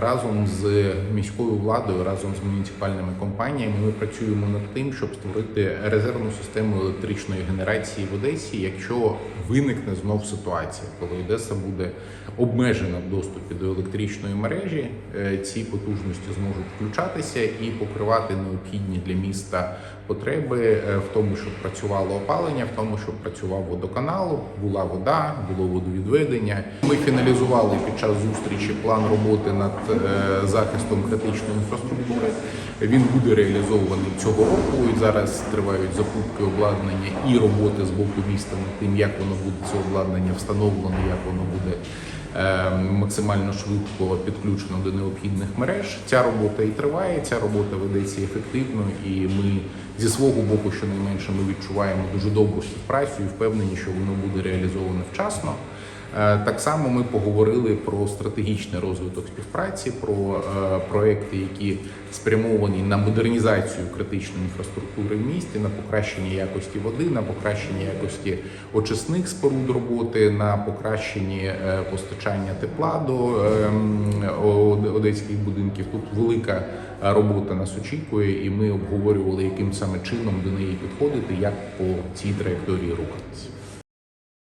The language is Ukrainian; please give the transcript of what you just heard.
разом з міською владою, разом з муніципальними компаніями, ми працюємо над тим, щоб створити резервну систему електричної генерації в Одесі, якщо виникне знов ситуація, коли Одеса буде обмежена в доступі до електричної мережі, е, ці потужності зможуть включатися і покривати необхідні для міста потреби е, в тому, щоб працювало опалення, в тому, щоб працював водоканал, була вода, було водовідведення. Ми фіналізували під час зустрічі план роботи над захистом критичної інфраструктури. Він буде реалізований цього року. І зараз тривають закупки обладнання і роботи з боку міста над тим, як воно буде це обладнання встановлено, як воно буде е, максимально швидко підключено до необхідних мереж. Ця робота і триває. Ця робота ведеться ефективно, і ми зі свого боку, щонайменше, ми відчуваємо дуже добру співпрацю і впевнені, що воно буде реалізовано вчасно. Е, Так само ми поговорили про стратегічний розвиток співпраці, про е, проекти, які спрямовані на модернізацію критичної інфраструктури в місті, на покращення якості води, на покращення якості очисних споруд роботи, на покращення е, постачання тепла до ем, одеських будинків. Тут велика робота нас очікує, і ми обговорювали, яким саме чином до неї підходити, як по цій траєкторії рухатися.